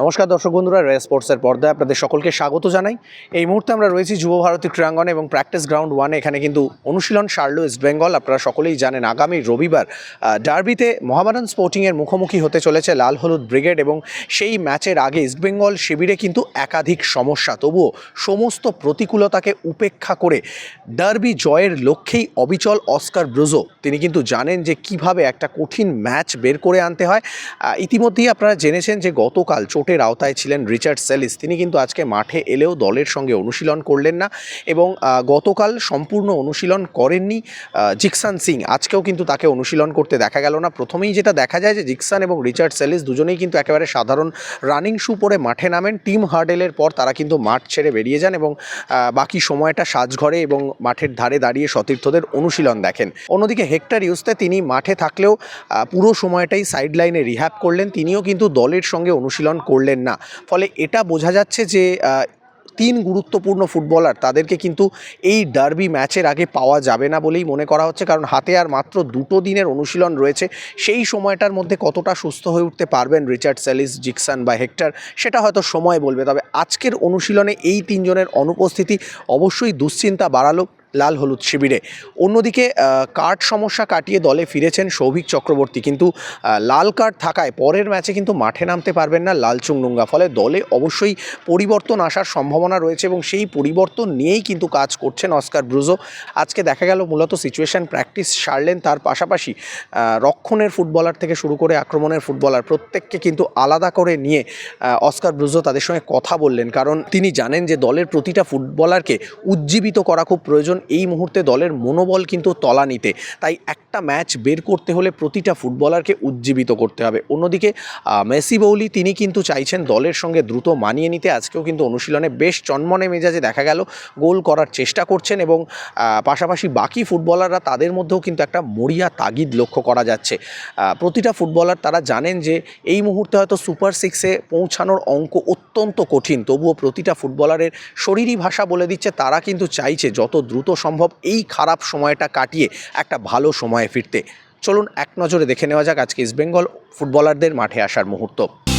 নমস্কার দর্শক বন্ধুরা রে স্পোর্টসের পর্দায় আপনাদের সকলকে স্বাগত জানাই। এই মুহূর্তে আমরা রয়েছি যুব ভারতী ক্রীড়াঙ্গনে এবং প্র্যাকটিস গ্রাউন্ড ওয়ানে। এখানে কিন্তু অনুশীলন সারলো ইস্ট বেঙ্গল। আপনারা সকলেই জানেন, আগামী রবিবার ডার্বিতে মহাবারান স্পোর্টিংয়ের মুখোমুখি হতে চলেছে লাল হলুদ ব্রিগেড এবং সেই ম্যাচের আগে ইস্টবেঙ্গল শিবিরে কিন্তু একাধিক সমস্যা। তবুও সমস্ত প্রতিকূলতাকে উপেক্ষা করে ডার্বি জয়ের লক্ষ্যেই অবিচল অস্কার ব্রুজো। তিনি কিন্তু জানেন যে কীভাবে একটা কঠিন ম্যাচ বের করে আনতে হয়। ইতিমধ্যেই আপনারা জেনেছেন যে গতকাল চোটের আওতায় ছিলেন রিচার্ড সেলিস। তিনি কিন্তু আজকে মাঠে এলেও দলের সঙ্গে অনুশীলন করলেন না এবং গতকাল সম্পূর্ণ অনুশীলন করেননি জিকসান সিং। আজকেও কিন্তু তাকে অনুশীলন করতে দেখা গেল না। প্রথমেই যেটা দেখা যায় যে জিকসান এবং রিচার্ড সেলিস দুজনেই কিন্তু একেবারে সাধারণ রানিং শু পরে মাঠে নামেন। টিম হার্ডেলের পর তারা কিন্তু মাঠ ছেড়ে বেরিয়ে যান এবং বাকি সময়টা সাজঘরে এবং মাঠের ধারে দাঁড়িয়ে সতীর্থদের অনুশীলন দেখেন। অন্যদিকে হেক্টর ইউসতে তিনি মাঠে থাকলেও পুরো সময়টাই সাইড লাইনে রিহ্যাব করলেন। তিনিও কিন্তু দলের সঙ্গে অনুশীলন করলেন না। ফলে এটা বোঝা যাচ্ছে যে তিন গুরুত্বপূর্ণ ফুটবলার তাদেরকে কিন্তু এই ডার্বি ম্যাচের আগে পাওয়া যাবে না বলেই মনে করা হচ্ছে। কারণ হাতে আর মাত্র দুটো দিনের অনুশীলন রয়েছে। সেই সময়টার মধ্যে কতটা সুস্থ হয়ে উঠতে পারবেন রিচার্ড স্যালিস জিকসান বা হেক্টর, সেটা হয়তো সময় বলবে। তবে আজকের অনুশীলনে এই তিনজনের অনুপস্থিতি অবশ্যই দুশ্চিন্তা বাড়ালো। লাল হলুদ শিবিরে। অন্যদিকে কার্ড সমস্যা কাটিয়ে দলে ফিরেছেন সৌভিক চক্রবর্তী। কিন্তু লাল কার্ড থাকায় পরের ম্যাচে কিন্তু মাঠে নামতে পারবেন না লাল চুংনুঙ্গা ফলে দলে অবশ্যই পরিবর্তন আসার সম্ভাবনা রয়েছে এবং সেই পরিবর্তন নিয়েই কিন্তু কাজ করছেন অস্কার ব্রুজো। আজকে দেখা গেল মূলত সিচুয়েশন প্র্যাকটিস সারলেন। তার পাশাপাশি রক্ষণের ফুটবলার থেকে শুরু করে আক্রমণের ফুটবলার প্রত্যেককে কিন্তু আলাদা করে নিয়ে অস্কার ব্রুজো তাদের সঙ্গে কথা বললেন। কারণ তিনি জানেন যে দলের প্রতিটা ফুটবলারকে উজ্জীবিত করা খুব প্রয়োজন এই মুহূর্তে দলের মনোবল কিন্তু তলানিতে। তাই একটা ম্যাচ বের করতে হলে প্রতিটা ফুটবলারকে উজ্জীবিত করতে হবে। অন্যদিকে মেসি বৌলি তিনি কিন্তু চাইছেন দলের সঙ্গে দ্রুত মানিয়ে নিতে। আজকেও কিন্তু অনুশীলনে বেশ চনমনে মেজাজে দেখা গেল, গোল করার চেষ্টা করছেন এবং পাশাপাশি বাকি ফুটবলাররা তাদের মধ্যেও কিন্তু একটা মরিয়া তাগিদ লক্ষ্য করা যাচ্ছে। প্রতিটা ফুটবলার তারা জানেন যে এই মুহূর্তে হয়তো সুপার সিক্সে পৌঁছানোর অঙ্ক অত্যন্ত কঠিন। তবুও প্রতিটা ফুটবলারের শরীরী ভাষা বলে দিচ্ছে। তারা কিন্তু চাইছে যত দ্রুত সম্ভব এই খারাপ সময়টা কাটিয়ে একটা ভালো সময়ে ফিরতে। চলুন এক নজরে দেখে নেওয়া যাক আজকে ইস্টবেঙ্গল ফুটবলারদের মাঠে আসার মুহূর্ত।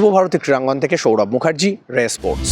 যুব ভারতী ক্রীড়াঙ্গন থেকে সৌরভ মুখার্জি রে স্পোর্টস